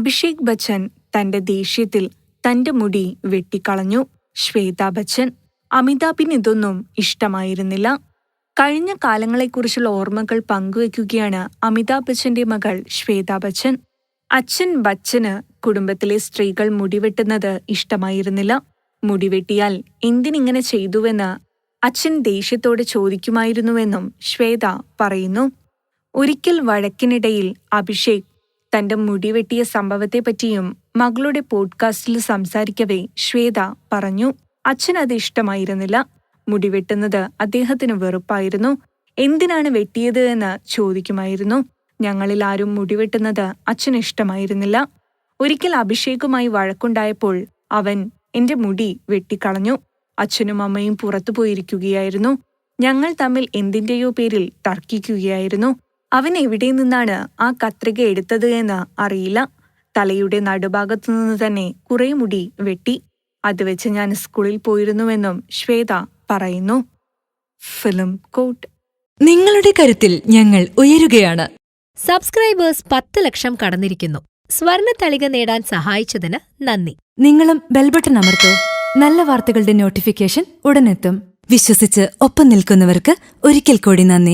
അഭിഷേക് ബച്ചൻ തന്റെ ദേഷ്യത്തിൽ തന്റെ മുടി വെട്ടിക്കളഞ്ഞു. ശ്വേതാ ബച്ചൻ അമിതാഭിന് ഇതൊന്നും ഇഷ്ടമായിരുന്നില്ല. കഴിഞ്ഞ കാലങ്ങളെക്കുറിച്ചുള്ള ഓർമ്മകൾ പങ്കുവയ്ക്കുകയാണ് അമിതാഭ് ബച്ചന്റെ മകൾ ശ്വേതാ ബച്ചൻ. അച്ഛൻ ബച്ചന് കുടുംബത്തിലെ സ്ത്രീകൾ മുടിവെട്ടുന്നത് ഇഷ്ടമായിരുന്നില്ല. മുടിവെട്ടിയാൽ എന്തിനിങ്ങനെ ചെയ്തുവെന്ന് അച്ഛൻ ദേഷ്യത്തോടെ ചോദിക്കുമായിരുന്നുവെന്നും ശ്വേത പറയുന്നു. ഒരിക്കൽ വഴക്കിനിടയിൽ അഭിഷേക് തന്റെ മുടി മുടിവെട്ടിയ സംഭവത്തെപ്പറ്റിയും മകളുടെ പോഡ്കാസ്റ്റിൽ സംസാരിക്കവേ ശ്വേത പറഞ്ഞു അച്ഛൻ അത് ഇഷ്ടമായിരുന്നില്ല. മുടിവെട്ടുന്നത് അദ്ദേഹത്തിന് വെറുപ്പായിരുന്നു. എന്തിനാണ് വെട്ടിയത് എന്ന് ചോദിക്കുമായിരുന്നു. ഞങ്ങളിൽ ആരും മുടിവെട്ടുന്നത് അച്ഛന് ഇഷ്ടമായിരുന്നില്ല. ഒരിക്കൽ അഭിഷേകുമായി വഴക്കുണ്ടായപ്പോൾ അവൻ എന്റെ മുടി വെട്ടിക്കളഞ്ഞു. അച്ഛനും അമ്മയും പുറത്തു പോയിരിക്കുകയായിരുന്നു. ഞങ്ങൾ തമ്മിൽ എന്തിന്റെയോ പേരിൽ തർക്കിക്കുകയായിരുന്നു. അവൻ എവിടെ നിന്നാണ് ആ കത്രിക എടുത്തത് എന്ന് അറിയില്ല. തലയുടെ നടുഭാഗത്തു നിന്ന് തന്നെ കുറെ മുടി വെട്ടി. അത് വെച്ച് ഞാൻ സ്കൂളിൽ പോയിരുന്നുവെന്നും ശ്വേത പറയുന്നു. ഫിലിം കോട്ട്. നിങ്ങളുടെ കരുത്തിൽ ഞങ്ങൾ ഉയരുകയാണ്. സബ്സ്ക്രൈബേഴ്സ് പത്ത് ലക്ഷം കടന്നിരിക്കുന്നു. സ്വർണ തളിക നേടാൻ സഹായിച്ചതിന് നന്ദി. നിങ്ങളും ബെൽബട്ടൺ അമർത്തോ. നല്ല വാർത്തകളുടെ നോട്ടിഫിക്കേഷൻ ഉടനെത്തും. വിശ്വസിച്ച് ഒപ്പം നിൽക്കുന്നവർക്ക് ഒരിക്കൽ കൂടി നന്ദി.